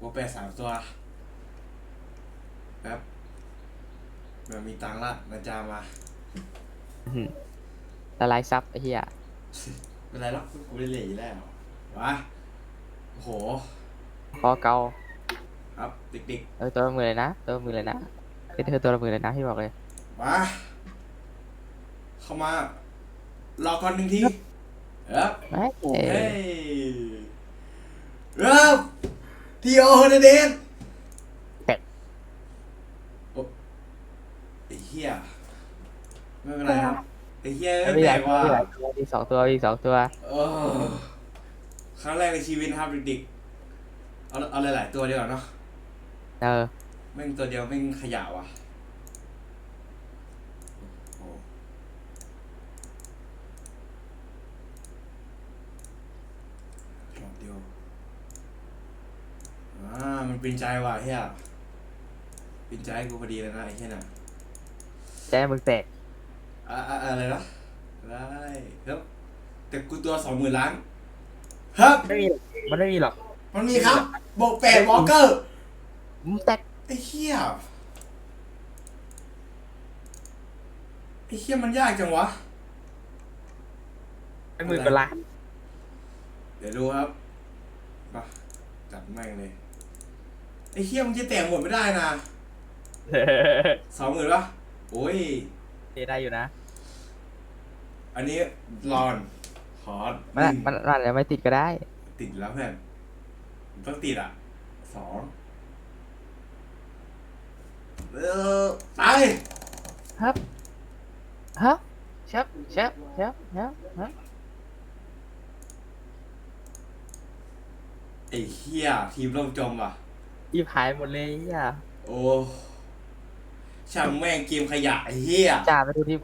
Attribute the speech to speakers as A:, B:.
A: วัวแปดสามตัวแป๊บแบบมีตังค์ละนะจามา
B: ละลายซับไอ้เหี้ย
A: เป็นไรหรอกกูได้เหล่อยู่แล้ววะโอ้โห
B: คอเกา
A: ครับเด็ก
B: เออตัวละหมือเลยนะตัวละหมือเลยนะเป็นเธอตัวละหมือเลยนะพี่บอกเลย
A: ๆมาเข้ามา รอก่อนหนึ่งทีเอ๊บ
B: ไม่
A: เฮ้ยเอ๊บ ทีโอเดเดนโอ๊ะไอ้เหี้ยไม่เป็นไรครับไอ้เหี้ย
B: ไม่
A: ไม่
B: อ
A: แปล
B: ยาก
A: กว่า
B: ไม่อยากอีกสองตัวอีกสองตัว
A: เออครั้งแรกในชีวิตนะครับเด็กๆเอาเอาหลายๆตัวดีกว่าเนาะ
B: เออ
A: แม่งตัวเดียวแม่งขยะว่ะโอ้โหช็อตเดียวอ่ามันเป็นใจว่ะเฮียเป็นใจให้กูพอดีเลยนะไอ้เฮียน่ะ
B: แจ้มึงแตก
A: อ่าอ่าอะไรนะได้ครับแต่กูตัวสองหมื่นล้านครับ
B: ไม่มีมันไม่มีหรอก
A: มันมีครับบวกแปดวอลเกอร์
B: มึงแตก
A: ไอ้เหี้ยไอ้เหี้ยมันยากจังวะ
B: ไอ้หมือเป็นล้าน
A: เดี๋ยวดูครับมาจัดแม่งเลย ไอ้เหี้ยมึงจะแต่งหมดไม่ได้นะสองหมื่นปะโอ้ย
B: เได้อยู่นะ
A: อันนี้รอนขอ
B: มันอะมันมันอาจจะไม่ติดก็ได้
A: ติดอยู่แล้วเพื่อนมันต้องติดอะสองเออไป
B: ครับ ฮะเชฟเชฟเชฟเชฟฮะ
A: ไอ้เหี้ยทีมล่มจมว่ะ
B: อีหายหมดเลยอะ
A: โอ้ช่างแม่งเกมขยะไอ้เหี้ย
B: จ่าไปดูที่